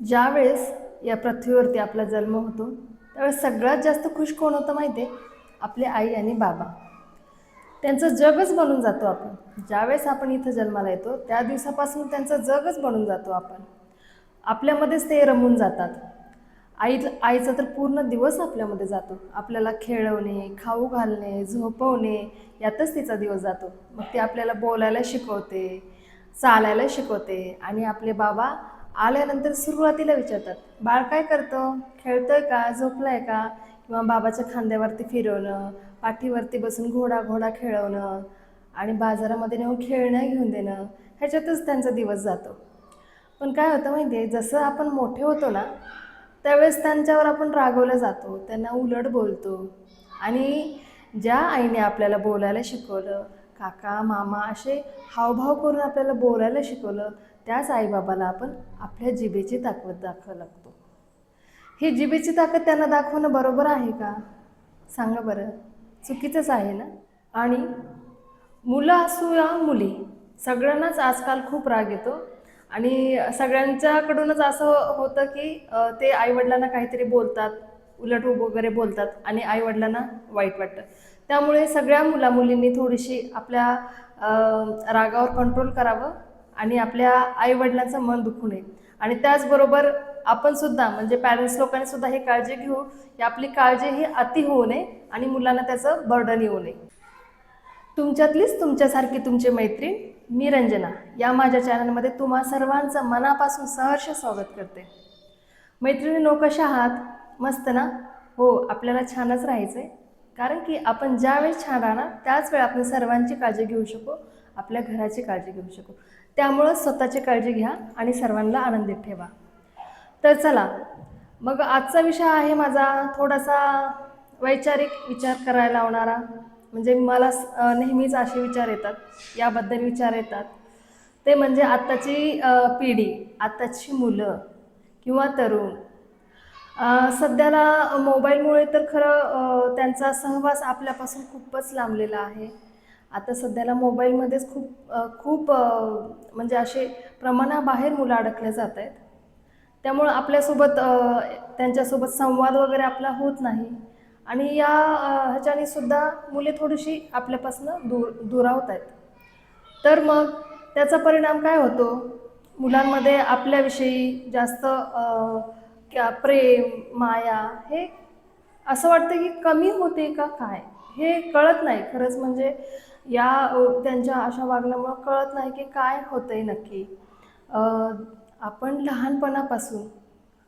ज्यावेळेस या पृथ्वीवरती आपला जन्म होतो त्यावेळेस सगळ्यात जास्त खुश कोण होतं माहिती आहे आपले आई आणि बाबा. त्यांचं जगच बनून जातो आपण. ज्यावेळेस आपण इथं जन्माला येतो त्या दिवसापासून त्यांचं जगच बनून जातो आपण. आपल्यामध्येच ते रमून जातात. आई आईचा तर पूर्ण दिवस आपल्यामध्ये जातो. आपल्याला खेळवणे खाऊ घालणे झोपवणे यातच तिचा दिवस जातो. मग ती आपल्याला बोलायला शिकवते चालायला शिकवते आणि आपले बाबा आल्यानंतर सुरुवातीला विचारतात बाळ काय करतं? खेळतोय का? झोपलाय का? किंवा बाबाच्या खांद्यावरती फिरवणं पाठीवरती बसून घोडा घोडा खेळवणं आणि बाजारामध्ये नेऊन खेळणं घेऊन देणं ह्याच्यातच त्यांचा दिवस जातो. पण काय होतं माहिती आहे जसं आपण मोठे होतो ना त्यावेळेस त्यांच्यावर आपण रागवलं जातो त्यांना उलट बोलतो आणि ज्या आईने आपल्याला बोलायला शिकवलं काका मामा असे हावभाव करून आपल्याला बोलायला शिकवलं. त्याच आईबाबाला आपण आपल्या जिभेची ताकद दाखवा लागतो. ही जिभेची ताकद त्यांना दाखवणं बरोबर आहे का? सांगा बरं. चुकीचंच आहे ना? आणि मुलं असू या मुली सगळ्यांनाच आजकाल खूप राग येतो. आणि सगळ्यांच्याकडूनच असं होतं की ते आईवडिलांना काहीतरी बोलतात उलट वगैरे बोलतात आणि आईवडिलांना वाईट वाटतं. त्यामुळे सगळ्या मुलामुलींनी थोडीशी आपल्या रागावर कंट्रोल करावं आणि आपल्या आईवडिलांचं मन दुखू नये. आणि त्याचबरोबर आपण सुद्धा म्हणजे पॅरेंट्स लोकांनी सुद्धा ही काळजी घेऊ की आपली काळजी ही अति होऊ नये आणि मुलांना त्याचं बर्डन येऊ नये. तुमच्यातलीच तुमच्यासारखी तुमची मैत्रीण मी रंजना या माझ्या चॅनलमध्ये तुम्हा सर्वांचं मनापासून सहर्ष स्वागत करते. मैत्रिणीनो कशा आहात? मस्त ना? हो आपल्याला छानच राहायचं आहे कारण की आपण ज्यावेळेस छान राहणार त्याच वेळी आपण सर्वांची काळजी घेऊ शकू आपल्या घराची काळजी घेऊ शकू. त्यामुळं स्वतःची काळजी घ्या आणि सर्वांना आनंदित ठेवा. तर चला मग आजचा विषय आहे माझा थोडासा वैचारिक विचार करायला लावणारा. म्हणजे मला नेहमीच असे विचार येतात याबद्दल विचार येतात. ते म्हणजे आत्ताची पिढी आत्ताची मुलं किंवा तरुण सध्याला मोबाईलमुळे तर खरं त्यांचा सहवास आपल्यापासून खूपच लांबलेला आहे. आता सध्याला मोबाईलमध्येच खूप खूप म्हणजे असे प्रमाणाबाहेर मुलं अडकले जात आहेत. त्यामुळं आपल्यासोबत त्यांच्यासोबत संवाद वगैरे आपला होत नाही. आणि या ह्याच्याने सुद्धा मुले थोडीशी आपल्यापासून दूर दुरावत आहेत. तर मग त्याचा परिणाम काय होतो? मुलांमध्ये आपल्याविषयी जास्त क्या प्रेम माया हे असं वाटतं की कमी होते का काय? हे कळत नाही. खरंच म्हणजे या त्यांच्या अशा वागण्यामुळं कळत नाही की काय होतंय नक्की. आपण लहानपणापासून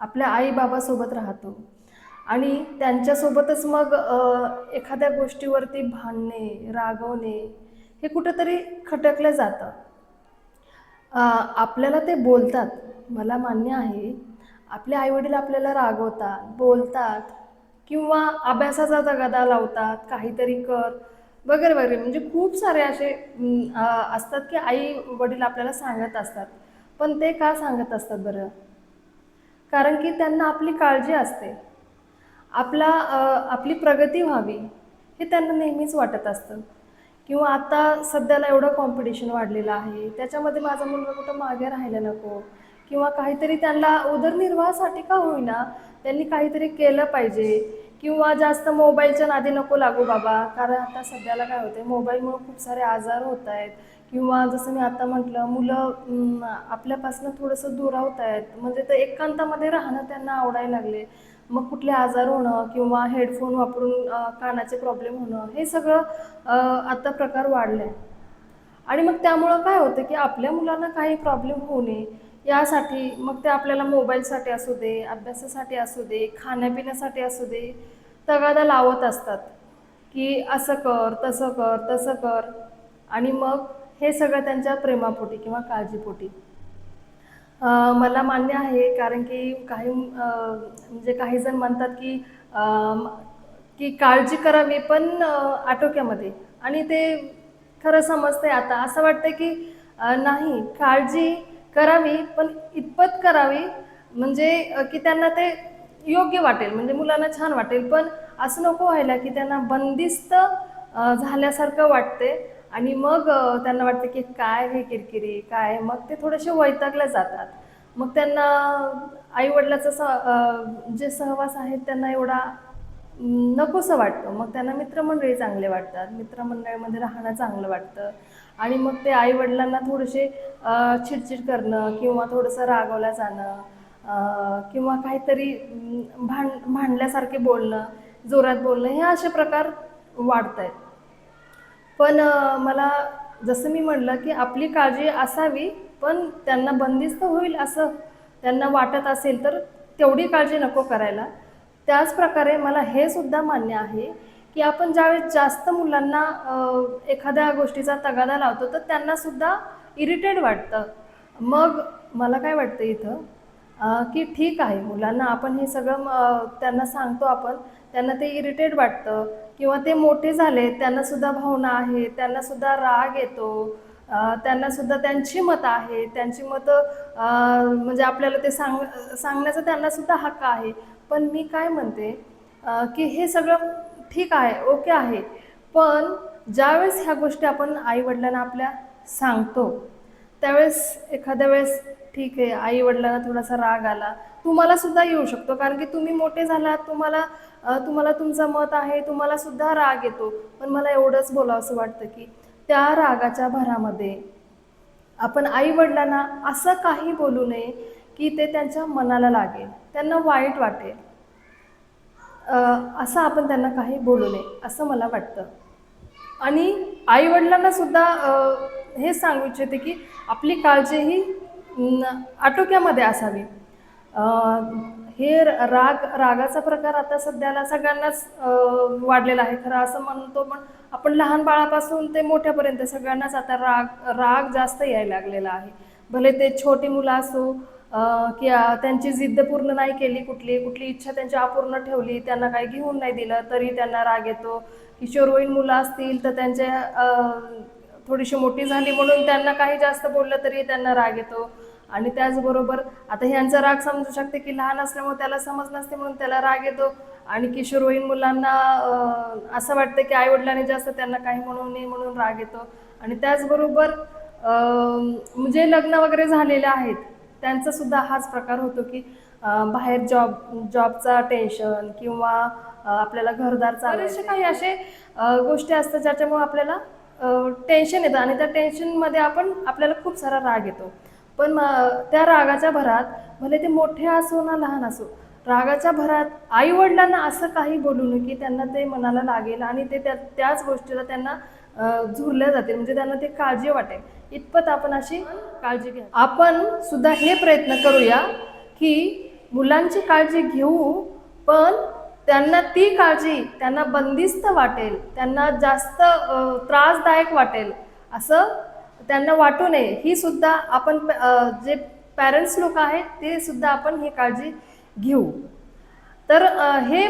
आपल्या आईबाबासोबत राहतो आणि त्यांच्यासोबतच मग एखाद्या गोष्टीवरती भांडणे रागवणे हे कुठंतरी खटकलं जातं. आपल्याला ते बोलतात. मला मान्य आहे आपले आईवडील आपल्याला रागवतात बोलतात किंवा अभ्यासाचा तगादा लावतात काहीतरी कर वगैरे वगैरे. म्हणजे खूप सारे असे असतात की आई वडील आपल्याला सांगत असतात. पण ते का सांगत असतात बरं? कारण की त्यांना आपली काळजी असते. आपला आपली प्रगती व्हावी हे त्यांना नेहमीच वाटत असतं. किंवा आता सध्याला एवढं कॉम्पिटिशन वाढलेलं आहे. त्याच्यामध्ये माझा मुलगा कुठं मागे राहायला नको. किंवा काहीतरी त्यांना उदरनिर्वाहासाठी का होईना त्यांनी काहीतरी केलं पाहिजे. किंवा जास्त मोबाईलच्या नादी नको लागू बाबा. कारण आता सध्याला काय होते मोबाईलमुळे खूप सारे आजार होत आहेत. किंवा जसं मी आता म्हटलं मुलं आपल्यापासून थोडंसं दुरावत आहेत. म्हणजे ते एकांतामध्ये राहणं त्यांना आवडायला लागले. मग कुठले आजार होणं किंवा हेडफोन वापरून कानाचे प्रॉब्लेम होणं हे सगळं आता प्रकार वाढले. आणि मग त्यामुळं काय होतं की आपल्या मुलांना काही प्रॉब्लेम होऊ नये. यासाठी मग ते आपल्याला मोबाईलसाठी असू दे अभ्यासासाठी असू दे खाण्यापिण्यासाठी असू दे तगादा लावत असतात की असं कर तसं कर तसं कर. आणि मग हे सगळं त्यांच्या प्रेमापोटी किंवा काळजीपोटी. मला मान्य आहे कारण की काही म्हणजे काही जण म्हणतात की की काळजी करावी पण आटोक्यामध्ये. आणि ते खरं समजते आता. असं वाटतं की नाही काळजी करावी पण इतपत करावी म्हणजे की त्यांना ते योग्य वाटेल. म्हणजे मुलांना छान वाटेल. पण असं नको व्हायला की त्यांना बंदिस्त झाल्यासारखं वाटते. आणि मग त्यांना वाटतं की काय हे किरकिरी काय? मग ते थोडेसे वैतागले जातात. मग त्यांना आईवडिलाचा स जे सहवास आहेत त्यांना एवढा नकोसं वाटतं. मग त्यांना मित्रमंडळी चांगले वाटतात. मित्रमंडळीमध्ये राहणं चांगलं वाटतं. आणि मग ते आईवडिलांना थोडेसे चिडचिड करणं किंवा थोडंसं रागवल्या जाणं किंवा काहीतरी भांड भांडल्यासारखे बोलणं जोरात बोलणं हे असे प्रकार वाढत आहेत पण मला जसं मी म्हणलं की आपली काळजी असावी पण त्यांना बंदिस्त होईल असं त्यांना वाटत असेल तर तेवढी काळजी नको करायला. त्याच प्रकारे मला हे सुद्धा मान्य आहे की आपण ज्यावेळेस जास्त मुलांना एखाद्या गोष्टीचा तगादा लावतो तर त्यांनासुद्धा इरिटेड वाटतं. मग मला काय वाटतं इथं? की ठीक आहे मुलांना आपण हे सगळं त्यांना सांगतो आपण त्यांना ते इरिटेड वाटतं किंवा ते मोठे झाले त्यांनासुद्धा भावना आहे त्यांनासुद्धा राग येतो त्यांनासुद्धा त्यांची मतं आहे त्यांची मतं म्हणजे आपल्याला ते सांग सांगण्याचा त्यांनासुद्धा हक्क आहे. पण मी काय म्हणते की हे सगळं ठीक आहे ओके आहे. पण ज्यावेळेस ह्या गोष्टी आपण आईवडिलांना आपल्या सांगतो त्यावेळेस एखाद्या वेळेस ठीक आहे आईवडिलांना थोडासा राग आला तुम्हाला सुद्धा येऊ शकतो. कारण की तुम्ही मोठे झालात तुम्हाला तुम्हाला तुमचं मत आहे तुम्हाला सुद्धा राग येतो. पण मला एवढंच बोलावंसं वाटतं की त्या रागाच्या भरामध्ये आपण आईवडिलांना असं काही बोलू नये की ते त्यांच्या मनाला लागेल त्यांना वाईट वाटेल. असं आपण त्यांना काही बोलू नये असं मला वाटतं. आणि आईवडिलांना सुद्धा हे सांगू इच्छिते की आपली काळजी ही आटोक्यामध्ये असावी. हे राग रागाचा प्रकार आता सध्याला सगळ्यांनाच वाढलेला आहे. खरं असं म्हणतो पण आपण लहान बाळापासून ते मोठ्यापर्यंत सगळ्यांनाच आता राग राग जास्त यायला लागलेला आहे. भले ते छोटी मुलं असो की त्यांची जिद्द पूर्ण नाही केली कुठली कुठली इच्छा त्यांची अपूर्ण ठेवली त्यांना काही घेऊन नाही दिलं तरी त्यांना राग येतो. किशोरवयीन मुलं असतील तर त्यांच्या थोडीशी मोठी झाली म्हणून त्यांना काही जास्त बोललं तरी त्यांना राग येतो. आणि त्याचबरोबर आता ह्यांचा राग समजू शकते की लहान असल्यामुळे त्याला समज नसते म्हणून त्याला राग येतो. आणि किशोरवयीन मुलांना असं वाटतं की आईवडिलांनी जास्त त्यांना काही म्हणू नये म्हणून राग येतो. आणि त्याचबरोबर म्हणजे लग्न वगैरे झालेले आहेत. त्यांचा सुद्धा हाच प्रकार होतो की बाहेर जॉब जॉबचा टेन्शन किंवा आपल्याला घरदार बरेचसे काही असे गोष्टी असतात ज्याच्यामुळे आपल्याला टेन्शन येतं आणि त्या टेन्शनमध्ये आपण आपल्याला खूप सारा राग येतो. पण त्या रागाच्या भरात भले ते मोठे असो ना लहान असो रागाच्या भरात आई वडिलांना असं काही बोलू नये की त्यांना ते मनाला लागेल आणि ते त्या त्याच गोष्टीला त्यांना झुरल्या जातील. म्हणजे त्यांना ते काळजी वाटेल. इतपत आपण अशी काळजी घ्या. आपण सुद्धा हे प्रयत्न करूया की मुलांची काळजी घेऊ पण त्यांना ती काळजी त्यांना बंदिस्त वाटेल त्यांना जास्त त्रासदायक वाटेल असं त्यांना वाटू नये. ही सुद्धा आपण जे पॅरेंट्स लोक आहेत ते सुद्धा आपण ही काळजी घेऊ. तर हे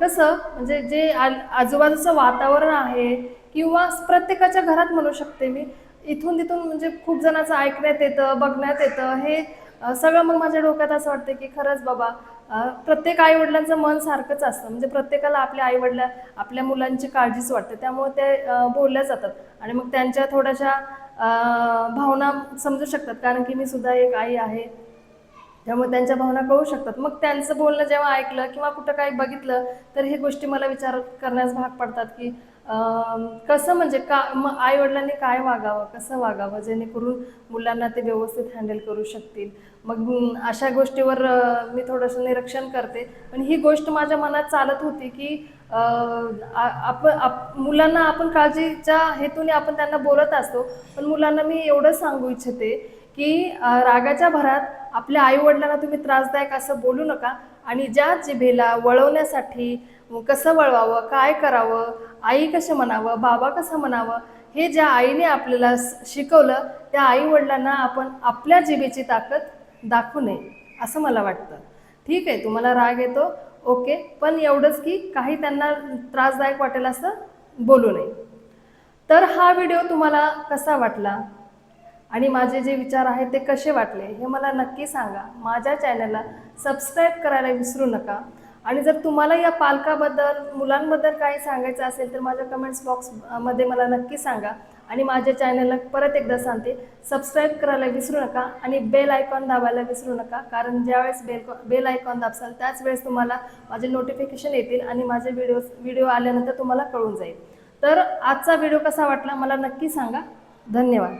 कसं म्हणजे जे आजूबाजूचं वातावरण आहे किंवा प्रत्येकाच्या घरात म्हणू शकते मी इथून तिथून म्हणजे खूप जणांचं ऐकण्यात येतं बघण्यात येतं. हे सगळं मग माझ्या डोक्यात असं वाटतं की खरंच बाबा प्रत्येक आईवडिलांचं मन सारखंच असतं. म्हणजे प्रत्येकाला आपल्या आईवडिला आपल्या मुलांची काळजीच वाटते. त्यामुळे ते बोलल्या जातात. आणि मग त्यांच्या थोड्याशा भावना समजू शकतात. कारण की मी सुद्धा एक आई आहे. त्यामुळे त्यांच्या भावना कळू शकतात. मग त्यांचं बोलणं जेव्हा ऐकलं किंवा कुठं काही बघितलं तर हे गोष्टी मला विचार करण्यास भाग पडतात की कसं म्हणजे का मग आईवडिलांनी काय वागावं कसं वागावं जेणेकरून मुलांना ते व्यवस्थित हँडल करू शकतील? मग अशा गोष्टीवर मी थोडंसं निरीक्षण करते. पण ही गोष्ट माझ्या मनात चालत होती की आपण आप मुलांना आपण काळजीच्या हेतूने आपण त्यांना बोलत असतो पण मुलांना मी एवढं सांगू इच्छिते की रागाच्या भरात आपल्या आईवडिलांना तुम्ही त्रासदायक असं बोलू नका. आणि ज्या जिभेला वळवण्यासाठी कसं वळवावं काय करावं आई कसं म्हणावं बाबा कसं म्हणावं हे ज्या आईने आपल्याला शिकवलं त्या आईवडिलांना आपण आपल्या जिभेची ताकद दाखवू नये असं मला वाटतं. ठीक आहे तुम्हाला राग येतो ओके पण एवढंच की काही त्यांना त्रासदायक वाटेल असं बोलू नये. तर हा व्हिडिओ तुम्हाला कसा वाटला? आणि माझे जे विचार आहेत ते कसे वाटले हे मला नक्की सांगा. माझ्या चॅनलला सबस्क्राईब करायला विसरू नका. आणि जर तुम्हाला या पालकाबद्दल मुलांबद्दल काही सांगायचं असेल तर माझ्या कमेंट्स बॉक्समध्ये मला नक्की सांगा. आणि माझ्या चॅनलला परत एकदा सांगते सबस्क्राईब करायला विसरू नका आणि बेल आयकॉन दाबायला विसरू नका. कारण ज्यावेळेस बेल बेल आयकॉन दाबसाल त्याच वेळेस तुम्हाला माझे नोटिफिकेशन येतील आणि माझे व्हिडिओ व्हिडिओ आल्यानंतर तुम्हाला कळून जाईल. तर आजचा व्हिडिओ कसा वाटला मला नक्की सांगा. धन्यवाद.